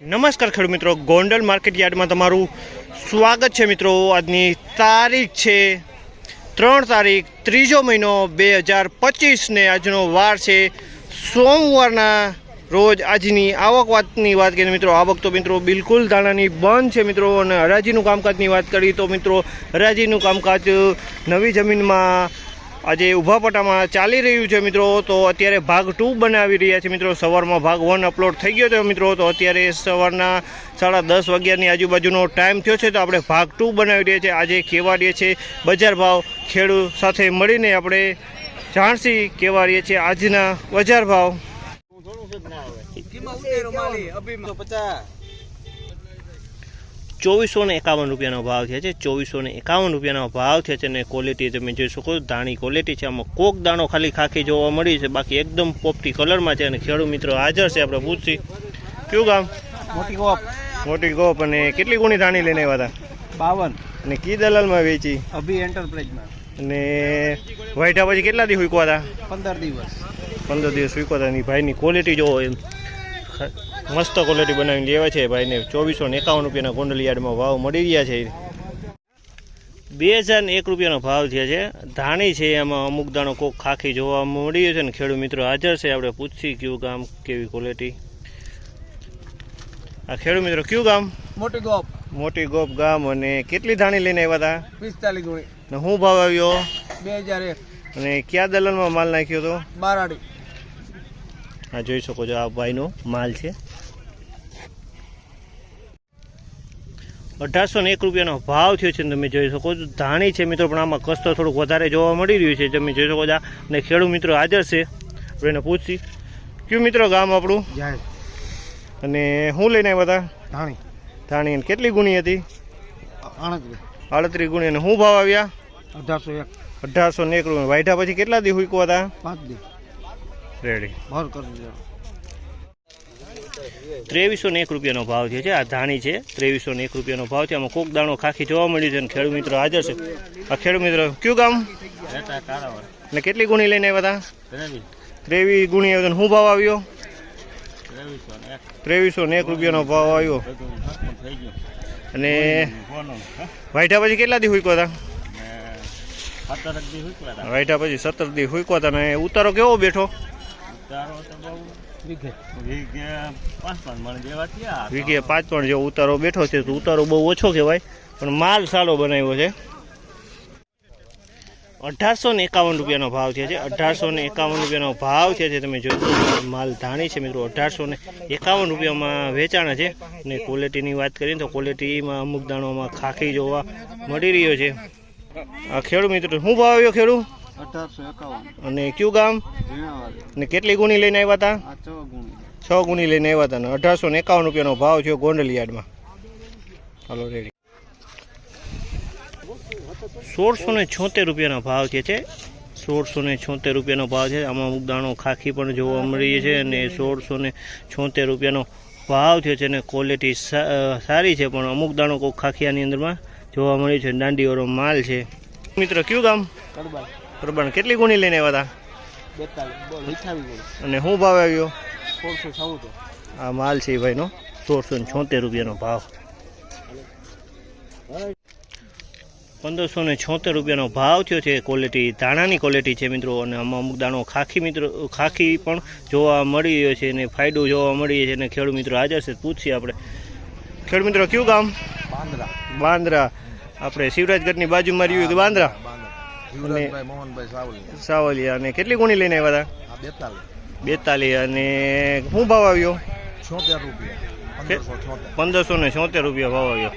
નમસ્કાર ખેડૂત મિત્રો, ગોંડલ માર્કેટ યાર્ડમાં તમારું સ્વાગત છે મિત્રો. આજની તારીખ છે ત્રણ તારીખ, ત્રીજો મહિનો બે હજાર પચીસને આજનો વાર છે. સોમવારના રોજ આજની આવક વાતની વાત કરીએ મિત્રો. આવક તો મિત્રો બિલકુલ દાણાની બંધ છે મિત્રો અને હરાજીનું કામકાજની વાત કરીએ તો મિત્રો, હરાજીનું કામકાજ નવી જમીનમાં આજે ઊભા પટ્ટામાં ચાલી રહ્યું છે મિત્રો, તો અત્યારે ભાગ ટુ બનાવી રહ્યા છે મિત્રો. સવારમાં ભાગ વન અપલોડ થઈ ગયો છે મિત્રો, તો અત્યારે સવારના સાડા દસ વાગ્યાની આજુબાજુનો ટાઈમ થયો છે, તો આપણે ભાગ ટુ બનાવી રહ્યા છે. આજે કેવા રહીએ છે, બજાર ભાવ ખેડૂત સાથે મળીને આપણે જાણસી કેવા રહીએ છીએ. આજના બજાર ભાવ. ચોવીસો ને એકાવન રૂપિયાનો ભાવ થયો છે ચોવીસો ને એકાવન રૂપિયાનો ભાવ થયો છે અને ક્વોલિટી તમે જોઈ શકો ધાણી દાણી ક્વોલિટી છે આમાં કોક દાણો ખાલી ખાખી જોવા મળી છે બાકી એકદમ પોપટી કલરમાં છે અને ખેડૂત મિત્રો હાજર છે આપણે પૂછશી કયું ગામ? મોટી ગોપ. મોટી ગોપ અને કેટલી ગુણી દાણી લઈને આવ્યા હતા? બાવન. અને કી દલાલમાં વેચી? અભી એન્ટરપ્રાઇઝમાં અને વાઈટા પછી કેટલા દિવસ હુકવા હતા પંદર દિવસ. પંદર દિવસ હુકવા હતા ભાઈની ક્વોલિટી જોવો એમ. મસ્ત ક્વોલિટી બનાવીને લેવા છે ભાઈને. ચોવીસો ને એકાવન રૂપિયાના ગોંડલિયાર્ડમાં ભાવ મળી રહ્યા છે. બે હજાર એક રૂપિયાનો ભાવ થયા છે. ધાણી છે એમાં અમુક દાણો કોક ખાખી જોવા મળી છે ને ખેડૂત મિત્રો હાજર છે. આપણે પૂછી કયું ગામ કેવી ક્વોલિટી આ ખેડૂત મિત્રો કયું ગામ? મોટી ગોપ. મોટી ગોપ ગામ અને કેટલી ધાણી લઈને આવ્યા હતા? પિસ્તાલીસ ને શું ભાવ આવ્યો? બે હજાર એક. અને કયા દલાલમાં માલ નાખ્યો હતો? બારાડી. આ જોઈ શકો છો આ ભાઈનો માલ છે. અઢારસો ને એક રૂપિયાનો ભાવ થયો છે તમે જોઈ શકો છો. ધાણી છે મિત્રો પણ આમાં કસ્તો થોડુંક વધારે જોવા મળી રહ્યું છે. તમે જોઈ શકો છો અને ખેડૂત મિત્રો હાજર છે. આપણે એને પૂછી કયું મિત્રો ગામ આપણું? અને શું લઈને આવ્યા હતા? ધાણી. ધાણી. અને કેટલી ગુણી હતી? આડત્રીસ. ગુણી. અને શું ભાવ આવ્યા? અઢારસો એક. અઢારસો ને એક રૂપિયા. વાયઢા પછી કેટલા દી હુકવા હતા? પાંચ દી. રેડી. ભર કરી દીધો ત્રેવીસો ને એક રૂપિયાનો ભાવ થયો છે. આ ધાણી છે. ત્રેવીસો ને એક રૂપિયાનો ભાવ છે આમાં કોક દાણો ખાખી જોવા મળ્યું છે અને ખેડૂત મિત્રો હાજર છે. આ ખેડૂત મિત્રો કયું ગામ? ને કેટલી ગુણી લઈને આવ્યા હતા ત્રેવીસ. ગુણી આવ્યો શું ભાવ આવ્યો? ત્રેવીસો ને એક. રૂપિયાનો ભાવ આવ્યો. અને વાઈઠા પછી કેટલા દી હુક્યો હતા વાઈઠા પછી સત્તર દી હુકવા હતા ને ઉતારો કેવો બેઠો? વીઘે. વીઘે પાંચ પણ જેવો ઉતારો બેઠો છે તો ઉતારો બહુ ઓછો કહેવાય પણ માલ સારો બનાવ્યો છે. અઢારસો ને એકાવન રૂપિયાનો ભાવ છે છે. અઢારસો ને એકાવન રૂપિયાનો ભાવ છે જે તમે જોઈ માલ ધાણી છે મિત્રો અઢારસો ને એકાવન રૂપિયામાં વેચાણ છે. અને ક્વોલિટીની વાત કરીએ તો ક્વોલિટીમાં અમુક દાણોમાં ખાખી જોવા મળી રહ્યો છે. આ ખેડૂત મિત્રો શું ભાવ આવ્યો ખેડૂત? એકાવન અને કયું ગામ? ને કેટલી ગુણી લઈને આવ્યા હતા છ ગુણી. લઈને આવ્યા હતા અને અઢારસો ને એકાવન રૂપિયાનો ભાવ છે ગોંડલિયાડમાં. હાલો રેડી. સોળસો ને છોતેર રૂપિયાનો ભાવ છે છે સોળસો ને છોતેર રૂપિયાનો ભાવ છે. આમાં અમુક દાણો ખાખી પણ જોવા મળી છે અને સોળસો ને છોતેર રૂપિયાનો ભાવ થયો છે અને ક્વોલિટી સારી છે પણ અમુક દાણો કોઈ ખાખિયાની અંદરમાં જોવા મળ્યું છે. દાંડીવાળો માલ છે. મિત્ર કયું ગામ? પ્રબાણ કેટલી ગુણી લઈને આવ્યા હતા? અને શું ભાવ આવ્યો? આ માલ છે ભાઈનો સોળસો ને છોતેર રૂપિયાનો ભાવ. પંદરસો ને છોતેર રૂપિયાનો ભાવ થયો છે ક્વોલિટી ધાણાની ક્વોલિટી છે મિત્રો અને આમાં અમુક દાણો ખાખી મિત્રો ખાખી પણ જોવા મળી રહ્યો છે અને ફાયદો જોવા મળી છે અને ખેડૂત મિત્રો હાજર છે પૂછીએ આપણે. ખેડૂત મિત્રો કયું ગામ? બાંદ્રા. બાંદ્રા. આપણે શિવરાજગઢની બાજુમાં રહ્યું બાંદ્રા? સાવલિયા. અને કેટલી ગુણી લઈને આવ્યા હતા? બેતાલીસ. અને શું ભાવ આવ્યો? છોતેર રૂપિયા. પંદરસો ને છોતેર રૂપિયા ભાવ આવ્યો.